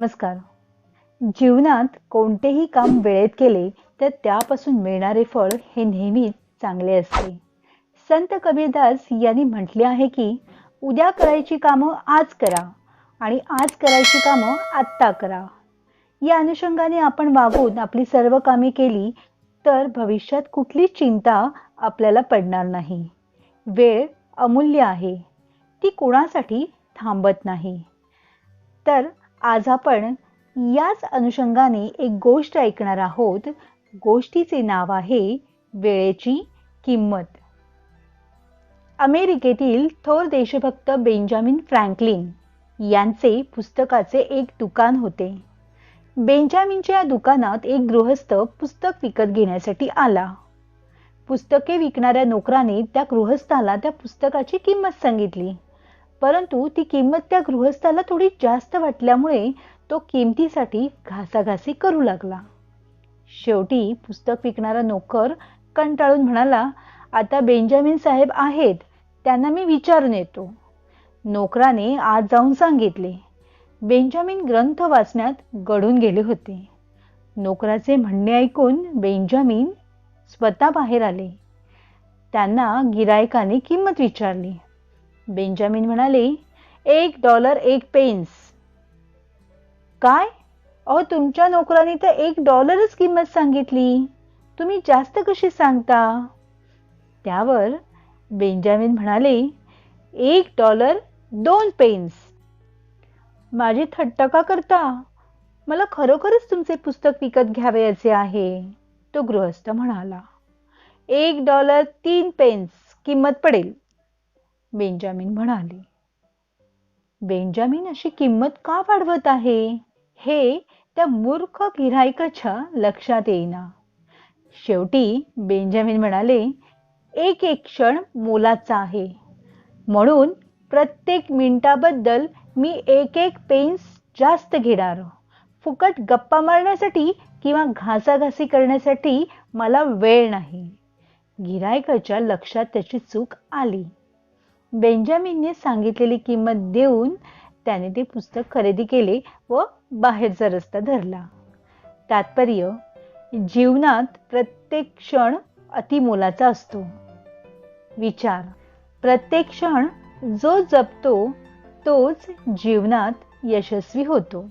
नमस्कार. जीवनात कोणतेही काम वेळेत केले तर त्यापासून मिळणारे फळ हे नेहमीच चांगले असते. संत कबीरदास यांनी म्हटले आहे की उद्या करायची कामं आज करा आणि आज करायची कामं आत्ता करा. या अनुषंगाने आपण वागून आपली सर्व कामे केली तर भविष्यात कुठलीच चिंता आपल्याला पडणार नाही. वेळ अमूल्य आहे. ती कोणासाठी थांबत नाही. तर आज आपण याच अनुषंगाने एक गोष्ट ऐकणार आहोत. गोष्टीचे नाव आहे वेळेची किंमत. अमेरिकेतील थोर देशभक्त बेंजामिन फ्रँकलिन यांचे पुस्तकाचे एक दुकान होते. बेंजामिनच्या या दुकानात एक गृहस्थ पुस्तक विकत घेण्यासाठी आला. पुस्तके विकणाऱ्या नोकराने त्या गृहस्थाला त्या पुस्तकाची किंमत सांगितली. परंतु ती किंमत त्या गृहस्थाला थोडी जास्त वाटल्यामुळे तो किमतीसाठी घासाघासी करू लागला. शेवटी पुस्तक विकणारा नोकर कंटाळून म्हणाला आता बेंजामिन साहेब आहेत त्यांना मी विचारून येतो. नोकराने आज जाऊन सांगितले. बेंजामिन ग्रंथ वाचण्यात गडून गेले होते. नोकराचे म्हणणे ऐकून बेंजामिन स्वतः बाहेर आले. त्यांना गिरायकाने किंमत विचारली. बेंजामिन म्हणाले एक डॉलर एक पेन्स. काय? अहो तुमच्या नोकराने तर एक डॉलरच किंमत सांगितली. तुम्ही जास्त कशी सांगता? त्यावर बेंजामिन म्हणाले एक डॉलर दोन पेन्स. माझी थट्टा का करता? मला खरोखरच तुमचे पुस्तक विकत घ्यावयाचे आहे. तो गृहस्थ म्हणाला एक डॉलर तीन पेन्स किंमत पडेल. बेंजामिन म्हणाले बेंजामिन अशी किंमत का वाढवत आहे? हे त्या मूर्ख गिरायकाच्या लक्षात येईना. शेवटी बेंजामिन म्हणाले एक एक क्षण मोलाचा आहे. म्हणून प्रत्येक मिनिटाबद्दल मी एक एक पेन्स जास्त घेणार. फुकट गप्पा मारण्यासाठी किंवा घासाघासी करण्यासाठी मला वेळ नाही. गिरायकाच्या लक्षात त्याची चूक आली. बेंजामिनने सांगितलेली किंमत देऊन त्याने ते पुस्तक खरेदी केले व बाहेरचा रस्ता धरला. तात्पर्य जीवनात प्रत्येक क्षण अतिमोलाचा असतो. विचार प्रत्येक क्षण जो जपतो तोच जीवनात यशस्वी होतो.